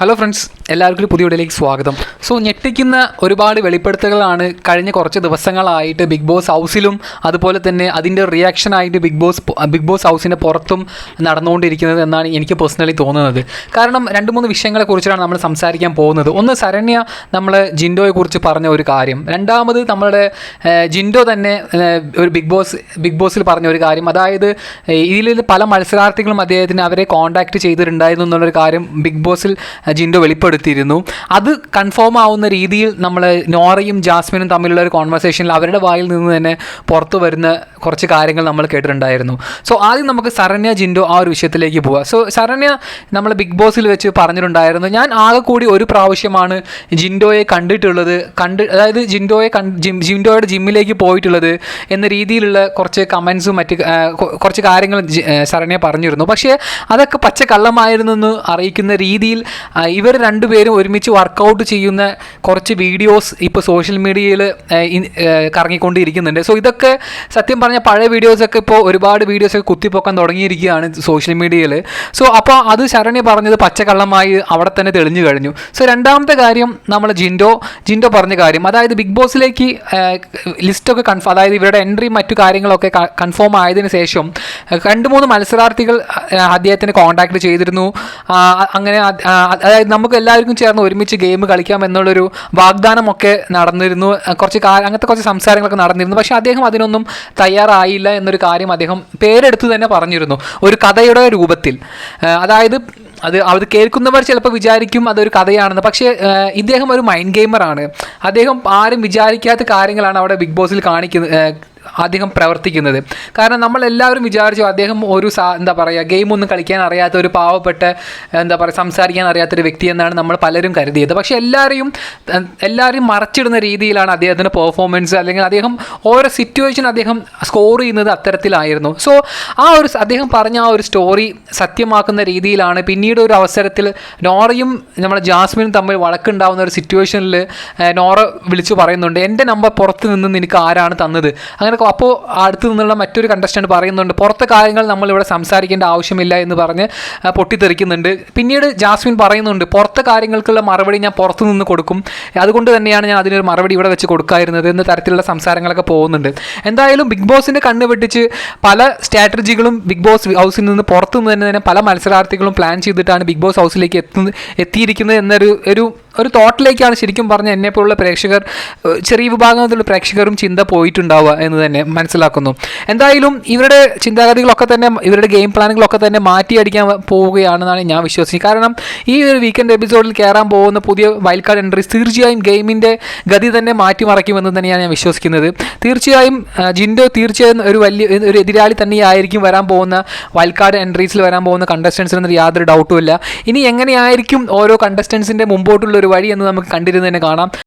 Hello friends എല്ലാവർക്കും പുതിയ വീഡിയോയിലേക്ക് സ്വാഗതം. സോ ഞെട്ടിക്കുന്ന ഒരുപാട് വെളിപ്പെടുത്തലുകളാണ് കഴിഞ്ഞ കുറച്ച് ദിവസങ്ങളായിട്ട് ബിഗ് ബോസ് ഹൗസിലും അതുപോലെ തന്നെ അതിന്റെ റിയാക്ഷനായിട്ട് ബിഗ് ബോസ് ബിഗ് ബോസ് ഹൗസിന്റെ പുറത്തും നടന്നുകൊണ്ടിരിക്കുന്നത് എന്നാണ് എനിക്ക് പേഴ്സണലി തോന്നുന്നത്. കാരണം രണ്ട് മൂന്ന് വിഷയങ്ങളെക്കുറിച്ചാണ് നമ്മൾ സംസാരിക്കാൻ പോകുന്നത്. ഒന്ന് ശരണ്യ നമ്മൾ ജിൻഡോയെക്കുറിച്ച് പറഞ്ഞ ഒരു കാര്യം. രണ്ടാമത് നമ്മളുടെ ജിൻഡോ തന്നെ ഒരു ബിഗ് ബോസ് ബിഗ് ബോസിൽ പറഞ്ഞ ഒരു കാര്യം. അതായത് ഇതിൽ പല മത്സരാർത്ഥികളും അദ്ദേഹത്തിന് അവരെ കോൺടാക്ട് ചെയ്തിട്ടുണ്ടായിരുന്നു എന്നുള്ളൊരു കാര്യം ബിഗ് ബോസിൽ ജിൻഡോ വെളിപ്പെടുത്തിയിരുന്നു. അത് കൺഫേം ആവുന്ന രീതിയിൽ നമ്മൾ നോറയും ജാസ്മിനും തമ്മിലുള്ള ഒരു കോൺവെർസേഷനിൽ അവരുടെ വായിൽ നിന്ന് തന്നെ പുറത്തു വരുന്ന കുറച്ച് കാര്യങ്ങൾ നമ്മൾ കേട്ടിട്ടുണ്ടായിരുന്നു. സോ ആദ്യം നമുക്ക് സരണ്യ ജിൻഡോ ആ ഒരു വിഷയത്തിലേക്ക് പോവാം. സോ സരണ്യ നമ്മൾ ബിഗ് ബോസിൽ വെച്ച് പറഞ്ഞിട്ടുണ്ടായിരുന്നു. ഞാൻ ആകെ കൂടി ഒരു പ്രാവശ്യമാണ് ജിൻഡോയെ കണ്ടിട്ടുള്ളത് കണ്ട് അതായത് ജിൻഡോയെ ജിം ജിൻഡോയുടെ ജിമ്മിലേക്ക് പോയിട്ടുള്ളത് എന്ന രീതിയിലുള്ള കുറച്ച് കമൻസും മറ്റ് കുറച്ച് കാര്യങ്ങൾ സരണ്യ പറഞ്ഞിരുന്നു. പക്ഷേ അതൊക്കെ പച്ച കള്ളമായിരുന്നു എന്ന് അറിയിക്കുന്ന രീതിയിൽ ഇവർ രണ്ടുപേരും ഒരുമിച്ച് വർക്കൗട്ട് ചെയ്യുന്ന കുറച്ച് വീഡിയോസ് ഇപ്പോൾ സോഷ്യൽ മീഡിയയിൽ കറങ്ങിക്കൊണ്ടിരിക്കുന്നുണ്ട്. സോ ഇതൊക്കെ സത്യം പറഞ്ഞാൽ പഴയ വീഡിയോസൊക്കെ ഇപ്പോൾ ഒരുപാട് വീഡിയോസൊക്കെ കുത്തിപ്പൊക്കാൻ തുടങ്ങിയിരിക്കുകയാണ് സോഷ്യൽ മീഡിയയിൽ സോ അപ്പോൾ അത് ശരണി പറഞ്ഞത് പച്ചക്കള്ളമായി അവിടെ തന്നെ തെളിഞ്ഞു കഴിഞ്ഞു. സോ രണ്ടാമത്തെ കാര്യം നമ്മൾ ജിൻഡോ ജിൻഡോ പറഞ്ഞ കാര്യം അതായത് ബിഗ് ബോസിലേക്ക് ലിസ്റ്റൊക്കെ കൺഫേം അതായത് ഇവരുടെ എൻട്രി മറ്റു കാര്യങ്ങളൊക്കെ കൺഫേം ആയതിനു ശേഷം രണ്ട് മൂന്ന് മത്സരാർത്ഥികൾ അദ്ദേഹത്തിന് കോൺടാക്ട് ചെയ്തിരുന്നു. അങ്ങനെ അതായത് നമുക്ക് എല്ലാവർക്കും ചേർന്ന് ഒരുമിച്ച് ഗെയിം കളിക്കാം എന്നുള്ളൊരു വാഗ്ദാനമൊക്കെ നടന്നിരുന്നു. കുറച്ച് അങ്ങനത്തെ കുറച്ച് സംസാരങ്ങളൊക്കെ നടന്നിരുന്നു. പക്ഷേ അദ്ദേഹം അതിനൊന്നും തയ്യാറായില്ല എന്നൊരു കാര്യം അദ്ദേഹം പേരെടുത്ത് തന്നെ പറഞ്ഞിരുന്നു. ഒരു കഥയുടെ രൂപത്തിൽ. അതായത് അത് അത് കേൾക്കുന്നവർ ചിലപ്പോൾ വിചാരിക്കും അതൊരു കഥയാണെന്ന്. പക്ഷേ ഇദ്ദേഹം ഒരു മൈൻഡ് ഗെയിമറാണ് അദ്ദേഹം ആരും വിചാരിക്കാത്ത കാര്യങ്ങളാണ് അവിടെ ബിഗ് ബോസിൽ കാണിക്കുന്നത് അദ്ദേഹം പ്രവർത്തിക്കുന്നത്. കാരണം നമ്മൾ എല്ലാവരും വിചാരിച്ചു അദ്ദേഹം ഒരു സാ എന്താ പറയുക ഗെയിം ഒന്നും കളിക്കാൻ അറിയാത്ത ഒരു പാവപ്പെട്ട എന്താ പറയുക സംസാരിക്കാൻ അറിയാത്തൊരു വ്യക്തി എന്നാണ് നമ്മൾ പലരും കരുതിയത്. പക്ഷേ എല്ലാവരെയും എല്ലാവരെയും മറച്ചിടുന്ന രീതിയിലാണ് അദ്ദേഹത്തിന്റെ പെർഫോമൻസ് അല്ലെങ്കിൽ അദ്ദേഹം ഓരോ സിറ്റുവേഷൻ അദ്ദേഹം സ്കോർ ചെയ്യുന്നത് അത്തരത്തിലായിരുന്നു. സോ ആ ഒരു അദ്ദേഹം പറഞ്ഞ ആ ഒരു സ്റ്റോറി സത്യമാക്കുന്ന രീതിയിലാണ്. പിന്നീട് ഒരു അവസരത്തിൽ നോറയും നമ്മുടെ ജാസ്മിനും തമ്മിൽ വഴക്കുണ്ടാവുന്ന ഒരു സിറ്റുവേഷനിൽ നോറ വിളിച്ചു പറയുന്നുണ്ട് എന്റെ നമ്പർ പുറത്ത് നിന്ന് നിനക്ക് ആരാണ് തന്നത്? അങ്ങനെ അപ്പോൾ അടുത്ത് നിന്നുള്ള മറ്റൊരു കണ്ടസ്റ്റന്റ് പറയുന്നുണ്ട് പുറത്തെ കാര്യങ്ങൾ നമ്മളിവിടെ സംസാരിക്കേണ്ട ആവശ്യമില്ല എന്ന് പറഞ്ഞ് പൊട്ടിത്തെറിക്കുന്നുണ്ട്. പിന്നീട് ജാസ്മിൻ പറയുന്നുണ്ട് പുറത്തെ കാര്യങ്ങൾക്കുള്ള മറുപടി ഞാൻ പുറത്തു നിന്ന് കൊടുക്കും. അതുകൊണ്ട് തന്നെയാണ് ഞാൻ അതിനൊരു മറുപടി ഇവിടെ വെച്ച് കൊടുക്കാതിരുന്നത് എന്ന തരത്തിലുള്ള സംസാരങ്ങളൊക്കെ പോകുന്നുണ്ട്. എന്തായാലും ബിഗ് ബോസിന്റെ കണ്ണ് വെട്ടിച്ച് പല സ്ട്രാറ്റജികളും ബിഗ് ബോസ് ഹൗസിൽ നിന്ന് പുറത്തു നിന്ന് തന്നെ പല മത്സരാർത്ഥികളും പ്ലാൻ ചെയ്തിട്ടാണ് ബിഗ് ബോസ് ഹൗസിലേക്ക് എത്തുന്ന എത്തിയിരിക്കുന്നത് എന്നൊരു ഒരു ഒരു തോട്ടിലേക്കാണ് ശരിക്കും പറഞ്ഞ എന്നെ പോലുള്ള പ്രേക്ഷകർ ചെറിയ വിഭാഗത്തിലുള്ള പ്രേക്ഷകരും ചിന്ത പോയിട്ടുണ്ടാവുക എന്ന് തന്നെ മനസ്സിലാക്കുന്നു. എന്തായാലും ഇവരുടെ ചിന്താഗതികളൊക്കെ തന്നെ ഇവരുടെ ഗെയിം പ്ലാനുകളൊക്കെ തന്നെ മാറ്റിയടിക്കാൻ പോവുകയാണെന്നാണ് ഞാൻ വിശ്വസിക്കുന്നത്. കാരണം ഈ ഒരു വീക്കെൻഡ് എപ്പിസോഡിൽ കയറാൻ പോകുന്ന പുതിയ വൈൽഡ് കാർഡ് എൻട്രീസ് തീർച്ചയായും ഗെയിമിന്റെ ഗതി തന്നെ മാറ്റിമറിക്കുമെന്ന് തന്നെയാണ് ഞാൻ വിശ്വസിക്കുന്നത്. തീർച്ചയായും ജിൻഡോ തീർച്ചയായും ഒരു വലിയ ഒരു എതിരാളി തന്നെയായിരിക്കും വരാൻ പോകുന്ന വൈൽഡ് കാർഡ് എൻട്രീസിൽ വരാൻ പോകുന്ന കണ്ടസ്റ്റൻസിനൊന്നും യാതൊരു ഡൗട്ടും ഇല്ല. ഇനി എങ്ങനെയായിരിക്കും ഓരോ കണ്ടസ്റ്റൻസിന്റെ മുമ്പോട്ടുള്ള ഒരു വഴി എന്ന് നമുക്ക് കണ്ടിരുന്ന് തന്നെ കാണാം.